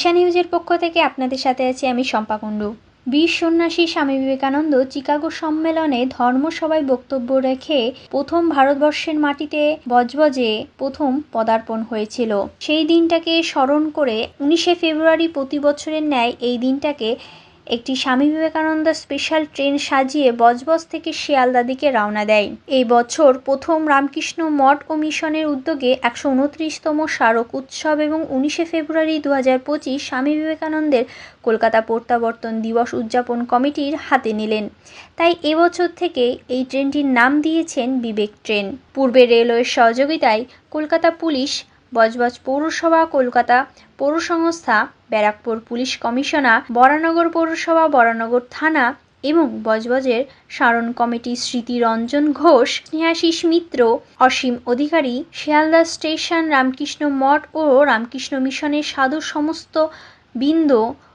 দিশা নিউজের পক্ষ থেকে আপনাদের সাথে আছি আমি শম্পা কুণ্ডু। বীর সন্ন্যাসী স্বামী বিবেকানন্দ চিকাগো সম্মেলনে ধর্মসভায় বক্তব্য রেখে প্রথম ভারতবর্ষের মাটিতে বজবজে প্রথম পদার্পণ হয়েছিল। সেই দিনটাকে স্মরণ করে উনিশে ফেব্রুয়ারি প্রতি বছরের ন্যায় এই দিনটাকে একটি স্বামী বিবেকানন্দ স্পেশাল ট্রেন সাজিয়ে বজবজ থেকে শিয়ালদা দিকে রওনা দেয়। এই বছর প্রথম রামকৃষ্ণ মঠ ও মিশনের উদ্যোগে একশো উনত্রিশতম স্মারক উৎসব এবং উনিশে ফেব্রুয়ারি দু হাজার পঁচিশ স্বামী বিবেকানন্দের কলকাতা প্রত্যাবর্তন দিবস উদযাপন কমিটির হাতে নিলেন। তাই এবছর থেকে এই ট্রেনটির নাম দিয়েছেন বিবেক ট্রেন পূর্বে রেলওয়ের সহযোগিতায় কলকাতা পুলিশ বজবজ পৌরসভা, কলকাতা পৌরসংস্থা, ব্যারাকপুর পুলিশ কমিশনার, বরানগর পৌরসভা, বরানগর থানা এবং বজবজের সারণ কমিটি স্মৃতি রঞ্জন ঘোষ স্নেহাশিস মিত্র, অসীম অধিকারী, শিয়ালদা স্টেশন, রামকৃষ্ণ মঠ ও রামকৃষ্ণ মিশনের সাধু সমস্ত বৃন্দ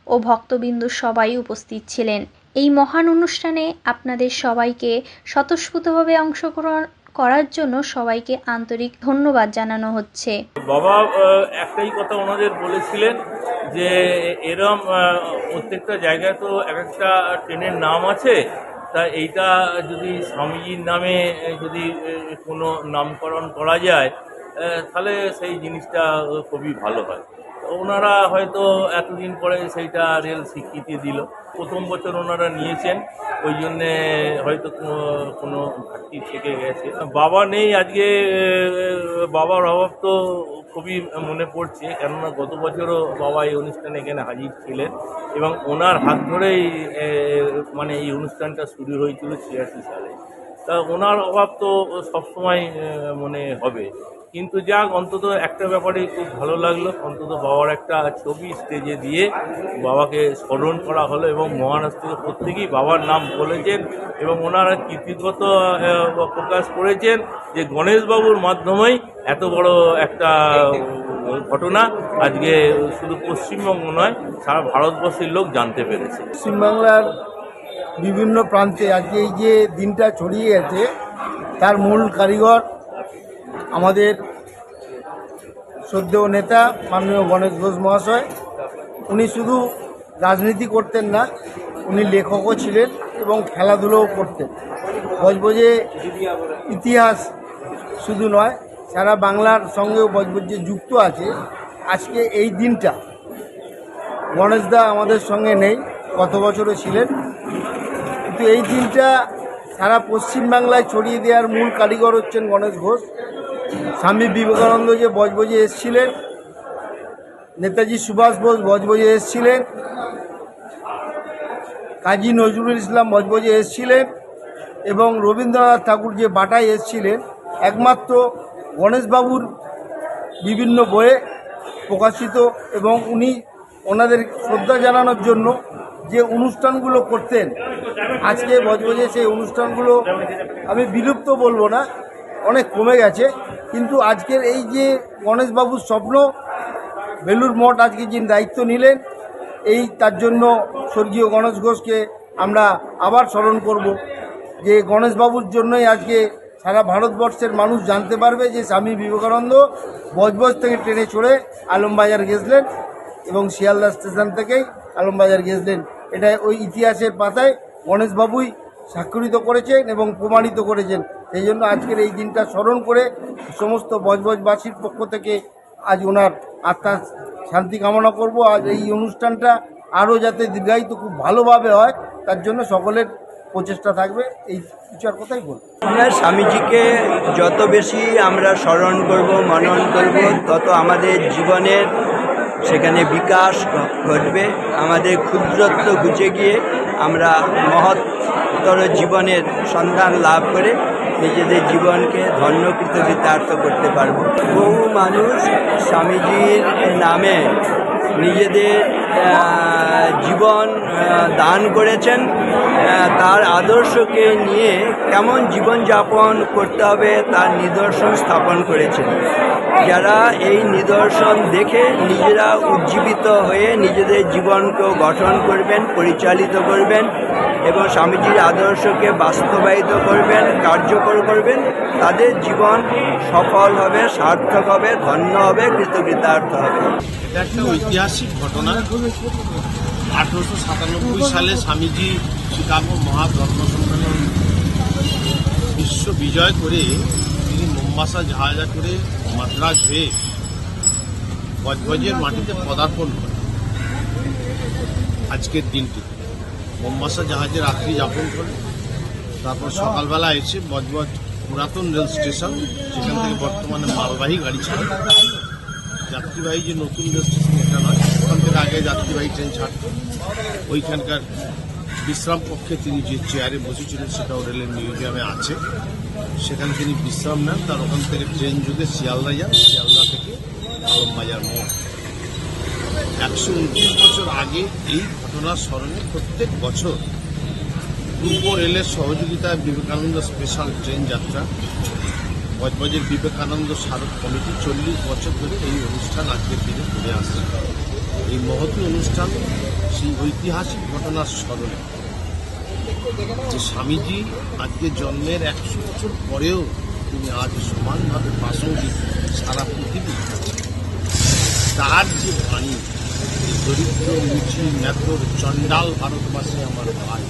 ও ভক্তবৃন্দ সবাই উপস্থিত ছিলেন। এই মহান অনুষ্ঠানে আপনাদের সবাইকে স্বতঃস্ফূর্তভাবে অংশগ্রহণ করার জন্য সবাইকে আন্তরিক ধন্যবাদ জানানো হচ্ছে। বাবা একটাই কথা ওনাদের বলেছিলেন যে এরম প্রত্যেকটা জায়গায় তো এক একটা ট্রেনের নাম আছে। তা এইটা যদি স্বামীজির নামে যদি কোনো নামকরণ করা যায় তাহলে সেই জিনিসটা খুবই ভালো হয়। ওনারা হয়তো এতদিন পরে সেইটা রেল স্বীকৃতি দিল। প্রথম বছর ওনারা নিয়েছেন ওই জন্যে হয়তো কোনো- ঘাটতি থেকে গেছে। বাবা নেই আজকে বাবার অভাব তো খুবই মনে পড়ছে, কেননা গত বছরও বাবা এই অনুষ্ঠানে এখানে হাজির ছিলেন এবং ওনার হাত ধরেই মানে এই অনুষ্ঠানটা শুরু হয়েছিল ছিয়াশি সালে। তা ওনার অভাব তো সবসময় মনে হবে। কিন্তু যাক, অন্তত একটা ব্যাপারে খুব ভালো লাগল। অন্তত বাবার একটা ছবি স্টেজে দিয়ে বাবাকে স্মরণ করা হলো এবং মহারাজ থেকে প্রত্যেকেই বাবার নাম বলেছেন এবং ওনারা কৃতিগত প্রকাশ করেছেন যে গণেশবাবুর মাধ্যমেই এত বড় একটা ঘটনা আজকে শুধু পশ্চিমবঙ্গ নয়, সারা ভারতবর্ষের লোক জানতে পেরেছে। পশ্চিমবাংলার বিভিন্ন প্রান্তে আজকে এই যে দিনটা ছড়িয়ে গেছে, তার মূল কারিগর আমাদের শ্রদ্ধেয় নেতা মাননীয় গণেশ ঘোষ মহাশয়, উনি শুধু রাজনীতি করতেন না, উনি লেখকও ছিলেন এবং খেলাধুলোও করতেন। বজবজে ইতিহাস শুধু নয়, সারা বাংলার সঙ্গেও বজবজ যুক্ত আছে। আজকে এই দিনটা গণেশদা আমাদের সঙ্গে নেই, গত বছরও ছিলেন। কিন্তু এই দিনটা সারা পশ্চিমবাংলায় ছড়িয়ে দেওয়ার মূল কারিগর হচ্ছেন গণেশ ঘোষ। স্বামী বিবেকানন্দ যে বজবজে এসেছিলেন, নেতাজি সুভাষ বোস বজবজে এসেছিলেন, কাজী নজরুল ইসলাম বজবজে এসেছিলেন এবং রবীন্দ্রনাথ ঠাকুর যে বাটায় এসেছিলেন, একমাত্র গণেশবাবুর বিভিন্ন বইয়ে প্রকাশিত এবং উনি ওনাদের শ্রদ্ধা জানানোর জন্য যে অনুষ্ঠানগুলো করতেন, আজকে বজবজে সেই অনুষ্ঠানগুলো আমি বিলুপ্ত বলব না। অনেক কমে গেছে। কিন্তু আজকের এই যে গণেশবাবুর স্বপ্ন বেলুর মঠ আজকে যে দায়িত্ব নিলেন, এই তার জন্য স্বর্গীয় গণেশ ঘোষকে আমরা আবার স্মরণ করব যে গণেশবাবুর জন্যই আজকে সারা ভারতবর্ষের মানুষ জানতে পারবে যে স্বামী বিবেকানন্দ বজবজ থেকে ট্রেনে চড়ে আলমবাজার গেছিলেন এবং শিয়ালদা স্টেশন থেকেই আলমবাজার গেছিলেন। এটা ওই ইতিহাসের পাতায় গণেশবাবুই স্বাক্ষরিত করেছেন এবং প্রমাণিত করেছেন। সেই জন্য আজকের এই দিনটা স্মরণ করে সমস্ত বজবজবাসীর পক্ষ থেকে আজ ওনার আত্মার শান্তি কামনা করব। আজ এই অনুষ্ঠানটা আরও যাতে দীর্ঘায়িত খুব ভালোভাবে হয়, তার জন্য সকলের প্রচেষ্টা থাকবে। এই আর কথাই বলব। আমরা স্বামীজিকে যত বেশি আমরা স্মরণ করব, মনন করব, তত আমাদের জীবনের সেখানে বিকাশ ঘটবে। আমাদের ক্ষুদ্রত্ব ঘুচে গিয়ে আমরা মহত্তর জীবনের সন্ধান লাভ করে নিজেদের জীবনকে ধন্য কৃতকৃতার্থ করতে পারব। বহু মানুষ স্বামীজির নামে নিজেদের জীবন দান করেছেন। তার আদর্শকে নিয়ে কেমন জীবনযাপন করতে হবে তার নিদর্শন স্থাপন করেছেন। যারা এই নিদর্শন দেখে নিজেরা উজ্জীবিত হয়ে নিজেদের জীবনকেও গঠন করবেন, পরিচালিত করবেন এবং স্বামীজির আদর্শকে বাস্তবায়িত করবেন, কার্যকর করবেন, তাদের জীবন সফল হবে, সার্থক হবে, ধন্য হবে, কৃতকৃতার্থ হবে। একটা ঐতিহাসিক ঘটনা। আঠারোশো সাতানব্বই সালে স্বামীজি শিকাগো মহাধর্ম সম্মেলন বিশ্ব বিজয় করে তিনি মোম্বাসা জাহাজা করে মাদ্রাজ হয়ে গজগজের মাটিতে পদার্পণ করেন। আজকের দিনটি। মোম্বাসা জাহাজে রাত্রি যাপন করে। তারপর সকালবেলা এসে বজবজ পুরাতন রেল স্টেশন যেখান থেকে বর্তমানে মালবাহী গাড়ি ছাড়ে যাত্রীবাহী যে নতুন রেল স্টেশন আগে যাত্রীবাহী ট্রেন ছাড়ত। ওইখানকার বিশ্রাম কক্ষে তিনি যে চেয়ারে বসেছিলেন সেটাও রেলের মিউজিয়ামে আছে। সেখানে তিনি বিশ্রাম নেন। তার ওখান থেকে ট্রেন যুগে শিয়ালদা যান। শিয়ালদা থেকে আলমবাজার মোড়। একশো উনত্রিশ বছর আগে এই ঘটনার স্মরণে প্রত্যেক বছর পূর্ব রেলের সহযোগিতায় বিবেকানন্দ স্পেশাল ট্রেন যাত্রা। বজবজের বিবেকানন্দ স্মারক কমিটি চল্লিশ বছর ধরে এই অনুষ্ঠান আজকের দিনে করে আসছে। এই মহতী অনুষ্ঠান সেই ঐতিহাসিক ঘটনার স্মরণে। যে স্বামীজি আজকে জন্মের একশো বছর পরেও তিনি আজ সমানভাবে প্রাসঙ্গিক সারা পৃথিবী তার যে বাণী দরিদ্র মুচি মেথর চণ্ডাল ভারতবাসী আমার ভাই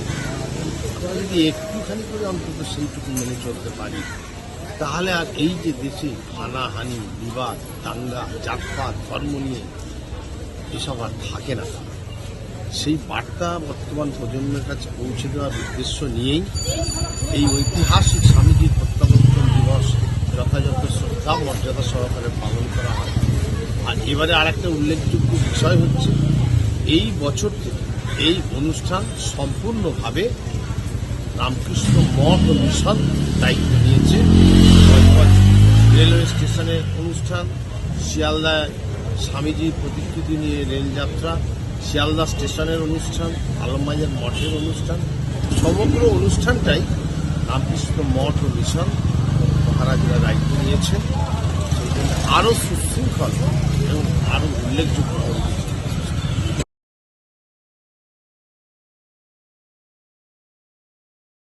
যদি একটুখানি করে অন্তত সেইটুকু মেনে চলতে পারি, তাহলে আর এই যে দেশে হানাহানি, বিবাদ, দাঙ্গা, জাতপাত, ধর্ম নিয়ে এসব আর থাকে না। সেই বার্তা বর্তমান প্রজন্মের কাছে পৌঁছে দেওয়ার উদ্দেশ্য নিয়েই এই ঐতিহাসিক স্বামীজির প্রত্যাবর্তন দিবস যথাযথ শ্রদ্ধা, মর্যাদা সহকারে পালন করা হয়। আর এবারে আর একটা উল্লেখযোগ্য বিষয় হচ্ছে, এই বছর থেকে এই অনুষ্ঠান সম্পূর্ণভাবে রামকৃষ্ণ মঠ মিশন দায়িত্ব নিয়েছে। রেলওয়ে স্টেশনের অনুষ্ঠান শিয়ালদায় স্বামীজির প্রতিশ্রুতি নিয়ে রেলযাত্রা শিয়ালদা স্টেশনের অনুষ্ঠান, আলমবাজার মঠের অনুষ্ঠান, সমগ্র অনুষ্ঠানটাই রামকৃষ্ণ মঠ ও মিশন মহারাজরা দায়িত্ব নিয়েছেন আরও সুশৃঙ্খল এবং আরও উল্লেখযোগ্য।